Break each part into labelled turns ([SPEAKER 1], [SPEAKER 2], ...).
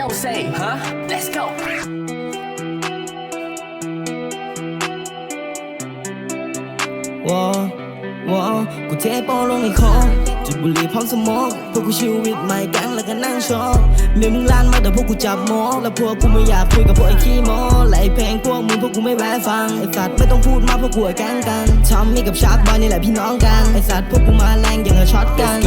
[SPEAKER 1] No say, huh? Let's go.
[SPEAKER 2] วอวอกูเทโปลงในคอจุดบุหรี่พร้อมสโมกพวกกูชิววิตใหม่แก๊งแล้วก็นั่งชอบเมียมึงล้านมาแต่พวกกูจับโมกแล้วพวกกูไม่อยากคุยกับพวกไอ้ขี้มอ้ เพลงพวกมึงพวกกูไม่แวะฟังไอ้สัตว์ไม่ต้องพูดมากพวกกูไอ้แก๊งกันทอมมี่กับชาร์กบอยนี่แหละพี่น้องกันไอ้สัตว์พวกกูมาแรงอย่างกับช็อตกัน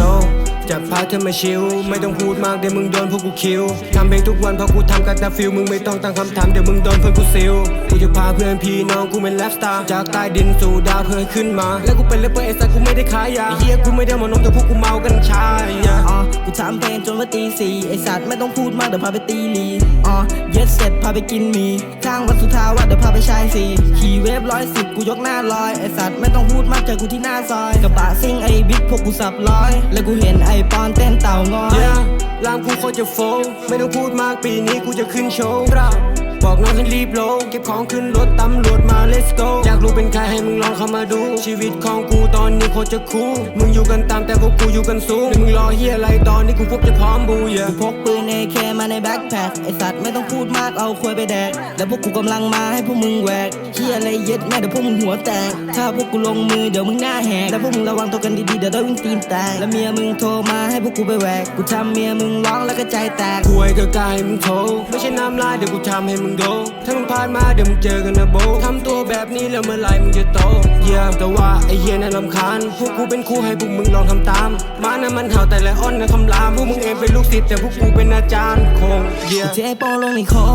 [SPEAKER 3] จะพาเธอมาชิลไม่ต้องพูดมากเดี๋ยวมึงโดนพวกกูคิวทำเพลงทุกวันเพราะกูทำกันแต่ฟิลมึงไม่ต้องตั้งคำถามเดี๋ยวมึงโดนเพื่อนกูซิลกูจะพาเพื่อนพี่น้องกูเป็นแรปสตาร์จากใต้ดินสู่ดาวเพื่อขึ้นมา แล้วกูเป็นเลเปอร์ไอ้สัสกูไม่ได้ขายยาเฮียกูไม่ได้มานมแต่พวกกูเมากันชาย อะ
[SPEAKER 2] อ๋อกูทำเพลงจนว่าตีสี่ไอสัตว์ไม่ต้องพูดมากเดี๋ยวพาไปตีลีอ๋อเย็ดเสร็จพาไปกินมีข้างวัดสุทาวาเดี๋ยวพาไปชายสี่ขี่เวฟร้อยสิบกูยกหน้าลอยไอสัตว์ไม่ต้องพูดมากเจอกูที่หน้าซอยกระบะซิ่งไอบิ๊กพวกกูสับร้อย แล้วกูเห็นไอปอนเต้นเต่างอย
[SPEAKER 3] Yeah รามกูโคตรจะโฟลไม่ต้องพูดมากปีนี้กูจะขึ้นโชว์บอกน้องให้รีบลงเก็บของขึ้นรถตำรวจมา let's go มึงลองเข้ามาดู ชีวิตของกูตอนนี้โคตรจะคูลมึงอยู่กันตามแต่พวกกูอยู่กันสูงแล้วมึงรอเฮียอะไรตอนนี้กูพบจะพร้อมบูเย
[SPEAKER 2] กูพกปืนเอเคมาในแบ็คแพ็คไอสัตว์ไม่ต้องพูดมากเอาควยไปแดก แล้วพวกกูกำลังมาให้พวกมึงแหวกเฮียอะไรเย็ดแม่เดี๋ยวพวกมึงหัวแตก ถ้าพวกกูลงมือเดี๋ยวมึงหน้าแหก แล้วพวกมึงระวังตัวกันดีๆเดี๋ยวได้วิ่งตีนแตก แล้วเมียมึงโทรมาให้พวกกูไปแหวก กูทำเมียมึงร้องแล้วก็ใจแตก
[SPEAKER 3] คุยกับกายมึงโทรไม่ใช่น้ำลายเดี๋ยวกูทำให้มึงโดนถ้ามึงพลาดมาเดี๋ยวมึงเจอกันนะโบทำตัว แบบนี้แล้วเมื่อไหรมึงจะโตเยี่ยมแต่ว่าไอ้เฮียน่ารำคาญพวกกูเป็นครูให้พวกมึงลองทำตาม มานะมันเห่าแต่ละอ้อนนะคำรามพวกมึงเองเป็นลูกศิษย์แต่พวกกูเป็นอาจารย์คงเยี่ย
[SPEAKER 2] กูเทโปลงในคอ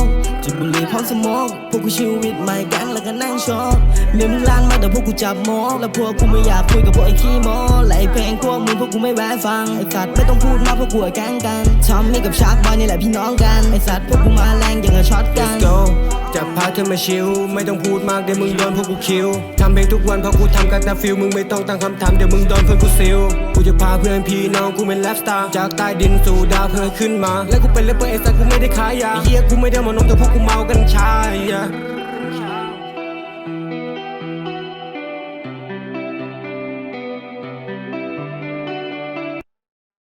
[SPEAKER 2] จุดบุหรี่พร้อมสโมกพวกกูชิววิตใหม่แก๊งแล้วก็นั่งชอบเมียมึงล้านมาแต่พวกกูจับโมกแล้วพวกกูไม่อยากคุยกับพวกไอ้ขี้โมและไอ้เพลงพวกมึงพวกกูไม่แวะฟังไอ้สัตว์ไม่ต้องพูดมากพวกกูไอ้แก๊งกันทอมมี่กับชาร์กบอยนี่แหละพี่น้องกันไอ้สัตว์พวกกูมาแรงอย่างกับช็อตกัน
[SPEAKER 3] Let's go จะ พาเธอมาชิลไม่ต้องพูดมากเดี๋ยวมึงโดนพวกกูคิวทำเพลงทุกวันเพราะกูทำกันแต่ฟิลมึงไม่ต้องตั้งคำถามเดี๋ยวมึงโดนเพื่อนกูซิลกูจะพาเพื่อนพี่น้องกูเป็นแรปสตาร์จากใต้ดินสู่ดาวเพื่อขึ้นมา และกูเป็นเลปเปอร์ไอซ์กูไม่ได้ขายยาเฮียกูไม่ได้มานมแต่พวกกูเมากันชาย